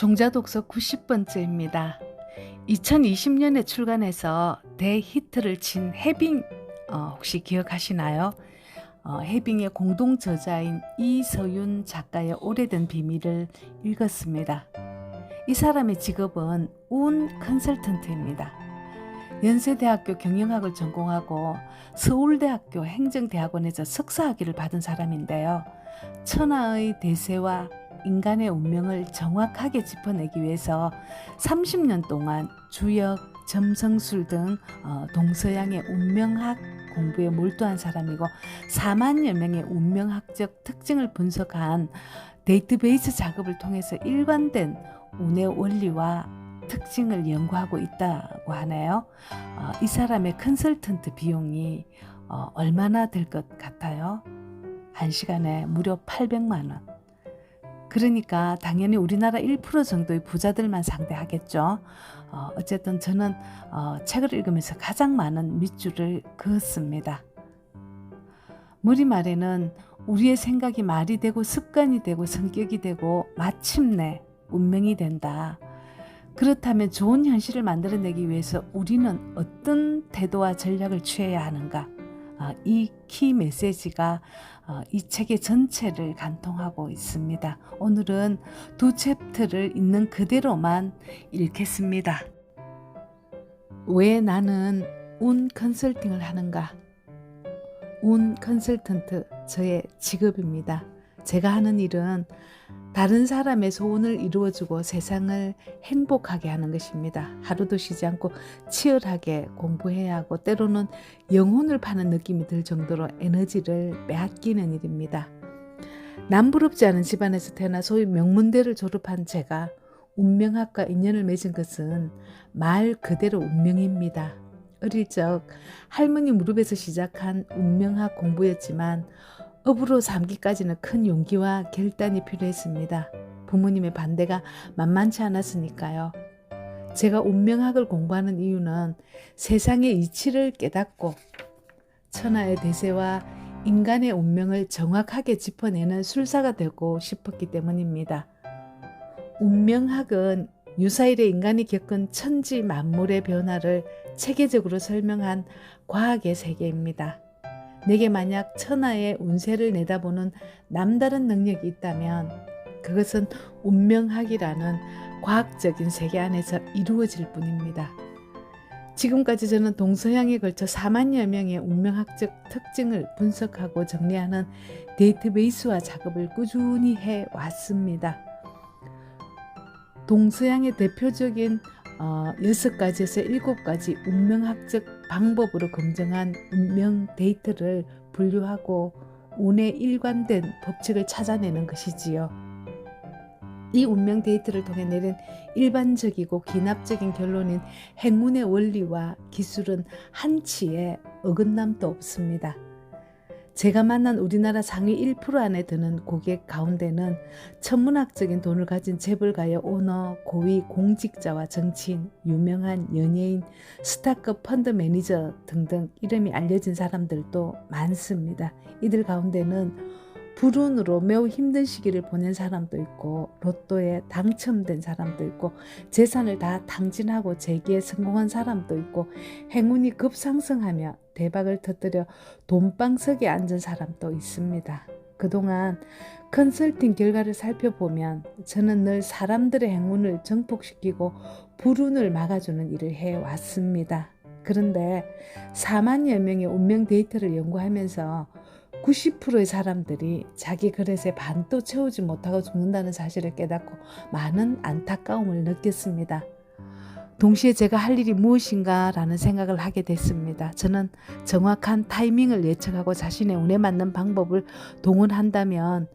종자독서 90번째입니다. 2020년에 출간해서 대히트를 친 해빙 어, 혹시 기억하시나요? 어, 해빙의 공동 저자인 이서윤 작가의 오래된 비밀을 읽었습니다. 이 사람의 직업은 운 컨설턴트입니다. 연세대학교 경영학을 전공하고 서울대학교 행정대학원에서 석사학위를 받은 사람인데요. 천하의 대세와 인간의 운명을 정확하게 짚어내기 위해서 30년 동안 주역, 점성술 등 어, 동서양의 운명학 공부에 몰두한 사람이고 4만여 명의 운명학적 특징을 분석한 데이터베이스 작업을 통해서 일관된 운의 원리와 특징을 연구하고 있다고 하네요. 어, 이 사람의 컨설턴트 비용이 어, 얼마나 될 것 같아요? 한 시간에 무려 800만 원. 그러니까 당연히 우리나라 1% 정도의 부자들만 상대하겠죠. 어, 어쨌든 저는 어, 책을 읽으면서 가장 많은 밑줄을 그었습니다. 머리말에는 우리의 생각이 말이 되고 습관이 되고 성격이 되고 마침내 운명이 된다. 그렇다면 좋은 현실을 만들어내기 위해서 우리는 어떤 태도와 전략을 취해야 하는가? 어, 이키 메시지가 어, 이 책의 전체를 간통하고 있습니다. 오늘은 두 챕터를 있는 그대로만 읽겠습니다. 왜 나는 운 컨설팅을 하는가? 운 컨설턴트 저의 직업입니다. 제가 하는 일은 다른 사람의 소원을 이루어주고 세상을 행복하게 하는 것입니다. 하루도 쉬지 않고 치열하게 공부해야 하고 때로는 영혼을 파는 느낌이 들 정도로 에너지를 빼앗기는 일입니다. 남부럽지 않은 집안에서 태어나 소위 명문대를 졸업한 제가 운명학과 인연을 맺은 것은 말 그대로 운명입니다. 어릴 적 할머니 무릎에서 시작한 운명학 공부였지만 업으로 삼기까지는 큰 용기와 결단이 필요했습니다. 부모님의 반대가 만만치 않았으니까요. 제가 운명학을 공부하는 이유는 세상의 이치를 깨닫고 천하의 대세와 인간의 운명을 정확하게 짚어내는 술사가 되고 싶었기 때문입니다. 운명학은 유사일에 인간이 겪은 천지 만물의 변화를 체계적으로 설명한 과학의 세계입니다. 내게 만약 천하의 운세를 내다보는 남다른 능력이 있다면 그것은 운명학이라는 과학적인 세계 안에서 이루어질 뿐입니다. 지금까지 저는 동서양에 걸쳐 4만여 명의 운명학적 특징을 분석하고 정리하는 데이터베이스화 작업을 꾸준히 해 왔습니다. 동서양의 대표적인 어, 6가지에서 7가지 운명학적 방법으로 검증한 운명 데이터를 분류하고 운의 일관된 법칙을 찾아내는 것이지요. 이 운명 데이터를 통해 내린 일반적이고 기납적인 결론인 행운의 원리와 기술은 한치의 어긋남도 없습니다. 제가 만난 우리나라 상위 1% 안에 드는 고객 가운데는 천문학적인 돈을 가진 재벌가의 오너, 고위 공직자와 정치인, 유명한 연예인, 스타급 펀드 매니저 등등 이름이 알려진 사람들도 많습니다. 이들 가운데는 불운으로 매우 힘든 시기를 보낸 사람도 있고 로또에 당첨된 사람도 있고 재산을 다 탕진하고 재기에 성공한 사람도 있고 행운이 급상승하며 대박을 터뜨려 돈방석에 앉은 사람도 있습니다. 그동안 컨설팅 결과를 살펴보면 저는 늘 사람들의 행운을 정복시키고 불운을 막아주는 일을 해왔습니다. 그런데 4만여 명의 운명 데이터를 연구하면서 90%의 사람들이 자기 그릇에 반도 채우지 못하고 죽는다는 사실을 깨닫고 많은 안타까움을 느꼈습니다. 동시에 제가 할 일이 무엇인가 라는 생각을 하게 됐습니다. 저는 정확한 타이밍을 예측하고 자신의 운에 맞는 방법을 동원한다면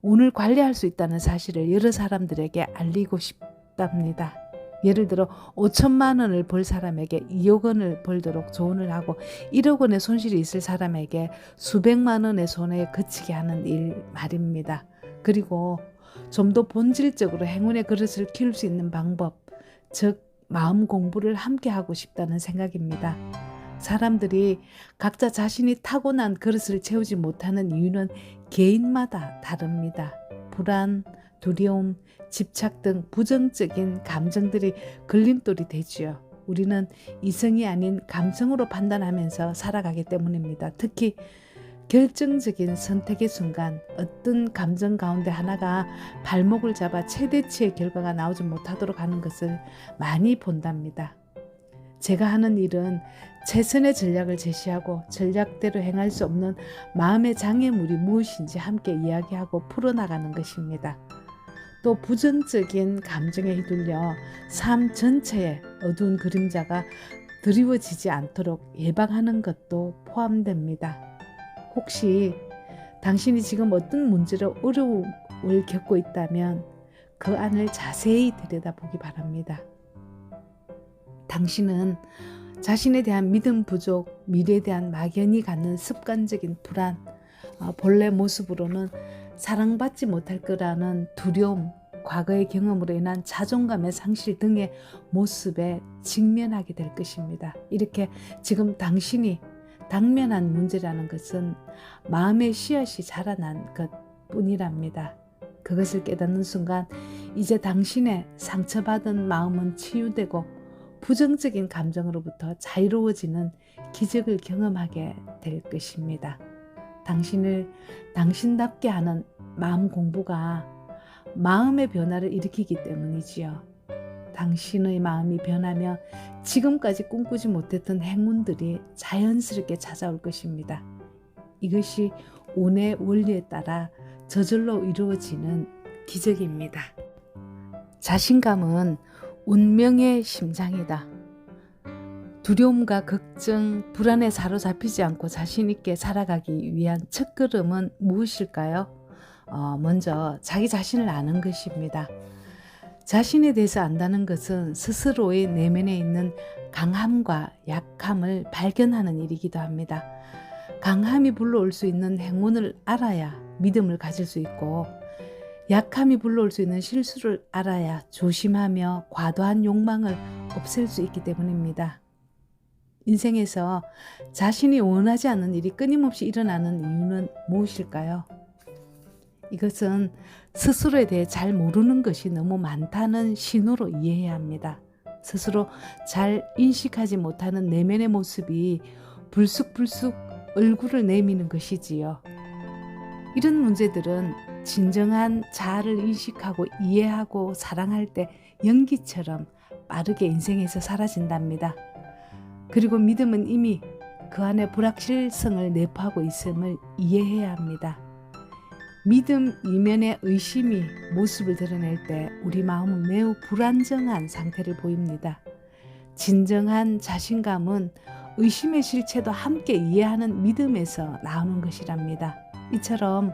운을 관리할 수 있다는 사실을 여러 사람들에게 알리고 싶답니다. 예를 들어 5천만 원을 벌 사람에게 2억 원을 벌도록 조언을 하고 1억 원의 손실이 있을 사람에게 수백만 원의 손에 그치게 하는 일 말입니다. 그리고 좀 더 본질적으로 행운의 그릇을 키울 수 있는 방법, 즉 마음 공부를 함께 하고 싶다는 생각입니다. 사람들이 각자 자신이 타고난 그릇을 채우지 못하는 이유는 개인마다 다릅니다. 불안, 두려움, 집착 등 부정적인 감정들이 걸림돌이 되지요. 우리는 이성이 아닌 감성으로 판단하면서 살아가기 때문입니다. 특히 결정적인 선택의 순간 어떤 감정 가운데 하나가 발목을 잡아 최대치의 결과가 나오지 못하도록 하는 것을 많이 본답니다. 제가 하는 일은 최선의 전략을 제시하고 전략대로 행할 수 없는 마음의 장애물이 무엇인지 함께 이야기하고 풀어나가는 것입니다. 또 부정적인 감정에 휘둘려 삶 전체에 어두운 그림자가 드리워지지 않도록 예방하는 것도 포함됩니다. 혹시 당신이 지금 어떤 문제로 어려움을 겪고 있다면 그 안을 자세히 들여다보기 바랍니다. 당신은 자신에 대한 믿음 부족, 미래에 대한 막연히 갖는 습관적인 불안, 어, 본래 모습으로는 사랑받지 못할 거라는 두려움, 과거의 경험으로 인한 자존감의 상실 등의 모습에 직면하게 될 것입니다. 이렇게 지금 당신이 당면한 문제라는 것은 마음의 씨앗이 자라난 것 뿐이랍니다. 그것을 깨닫는 순간 이제 당신의 상처받은 마음은 치유되고 부정적인 감정으로부터 자유로워지는 기적을 경험하게 될 것입니다. 당신을 당신답게 하는 마음 공부가 마음의 변화를 일으키기 때문이지요. 당신의 마음이 변하며 지금까지 꿈꾸지 못했던 행운들이 자연스럽게 찾아올 것입니다. 이것이 운의 원리에 따라 저절로 이루어지는 기적입니다. 자신감은 운명의 심장이다. 두려움과 걱정, 불안에 사로잡히지 않고 자신있게 살아가기 위한 첫걸음은 무엇일까요? 어, 먼저 자기 자신을 아는 것입니다. 자신에 대해서 안다는 것은 스스로의 내면에 있는 강함과 약함을 발견하는 일이기도 합니다. 강함이 불러올 수 있는 행운을 알아야 믿음을 가질 수 있고, 약함이 불러올 수 있는 실수를 알아야 조심하며 과도한 욕망을 없앨 수 있기 때문입니다. 인생에서 자신이 원하지 않는 일이 끊임없이 일어나는 이유는 무엇일까요? 이것은 스스로에 대해 잘 모르는 것이 너무 많다는 신호로 이해해야 합니다. 스스로 잘 인식하지 못하는 내면의 모습이 불쑥불쑥 얼굴을 내미는 것이지요. 이런 문제들은 진정한 자아를 인식하고 이해하고 사랑할 때 연기처럼 빠르게 인생에서 사라진답니다. 그리고 믿음은 이미 그 안에 불확실성을 내포하고 있음을 이해해야 합니다. 믿음 이면의 의심이 모습을 드러낼 때 우리 마음은 매우 불안정한 상태를 보입니다. 진정한 자신감은 의심의 실체도 함께 이해하는 믿음에서 나오는 것이랍니다. 이처럼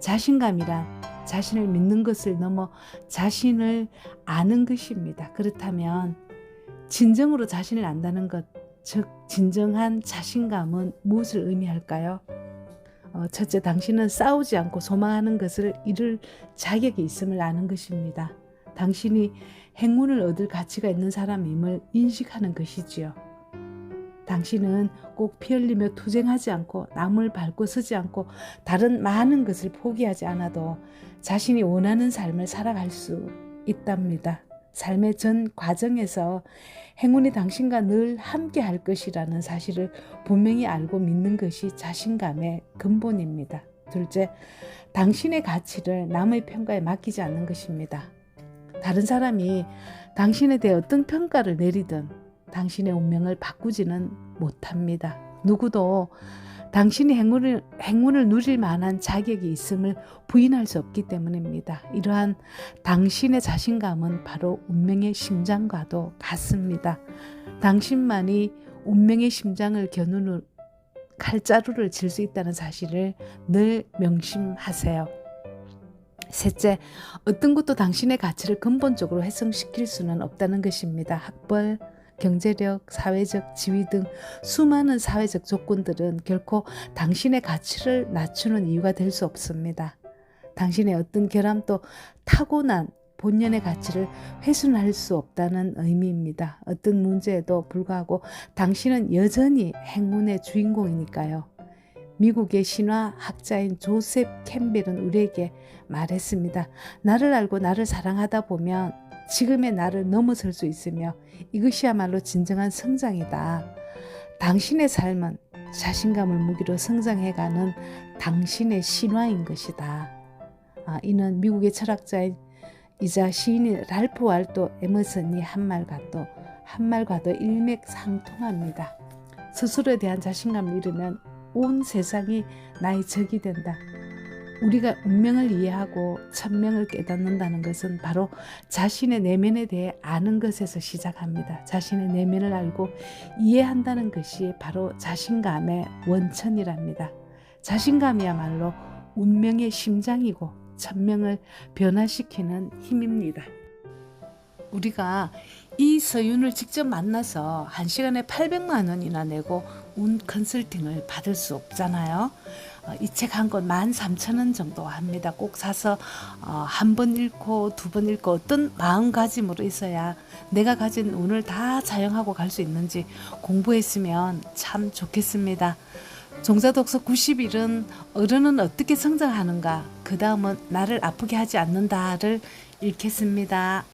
자신감이란 자신을 믿는 것을 넘어 자신을 아는 것입니다. 그렇다면 진정으로 자신을 안다는 것, 즉 진정한 자신감은 무엇을 의미할까요? 어, 첫째, 당신은 싸우지 않고 소망하는 것을 이룰 자격이 있음을 아는 것입니다. 당신이 행운을 얻을 가치가 있는 사람임을 인식하는 것이지요. 당신은 꼭 피 흘리며 투쟁하지 않고 남을 밟고 서지 않고 다른 많은 것을 포기하지 않아도 자신이 원하는 삶을 살아갈 수 있답니다. 삶의 전 과정에서 행운이 당신과 늘 함께 할 것이라는 사실을 분명히 알고 믿는 것이 자신감의 근본입니다. 둘째, 당신의 가치를 남의 평가에 맡기지 않는 것입니다. 다른 사람이 당신에 대해 어떤 평가를 내리든 당신의 운명을 바꾸지는 못합니다. 누구도 당신이 행운을, 행운을 누릴 만한 자격이 있음을 부인할 수 없기 때문입니다. 이러한 당신의 자신감은 바로 운명의 심장과도 같습니다. 당신만이 운명의 심장을 겨누는 칼자루를 질 수 있다는 사실을 늘 명심하세요. 셋째, 어떤 것도 당신의 가치를 근본적으로 훼손시킬 수는 없다는 것입니다. 학벌, 경제력, 사회적 지위 등 수많은 사회적 조건들은 결코 당신의 가치를 낮추는 이유가 될 수 없습니다. 당신의 어떤 결함도 타고난 본연의 가치를 훼손할 수 없다는 의미입니다. 어떤 문제에도 불구하고 당신은 여전히 행운의 주인공이니까요. 미국의 신화 학자인 조셉 캠벨은 우리에게 말했습니다. 나를 알고 나를 사랑하다 보면 지금의 나를 넘어설 수 있으며 이것이야말로 진정한 성장이다. 당신의 삶은 자신감을 무기로 성장해가는 당신의 신화인 것이다. 아, 이는 미국의 철학자인 이자 시인인 랄프 wal도 에머슨이 한 말과도 한 말과도 일맥상통합니다. 스스로에 대한 자신감을 잃으면 온 세상이 나의 적이 된다. 우리가 운명을 이해하고 천명을 깨닫는다는 것은 바로 자신의 내면에 대해 아는 것에서 시작합니다. 자신의 내면을 알고 이해한다는 것이 바로 자신감의 원천이랍니다. 자신감이야말로 운명의 심장이고 천명을 변화시키는 힘입니다. 우리가 이 서윤을 직접 만나서 한 시간에 800만 원이나 내고 운 컨설팅을 받을 수 없잖아요. 어, 이책 한 권 13,000원 정도 합니다. 꼭 사서 어, 한번 읽고 두 번 읽고 어떤 마음가짐으로 있어야 내가 가진 운을 다 사용하고 갈 수 있는지 공부했으면 참 좋겠습니다. 종자독서 90일은 어른은 어떻게 성장하는가, 그 다음은 나를 아프게 하지 않는다를 읽겠습니다.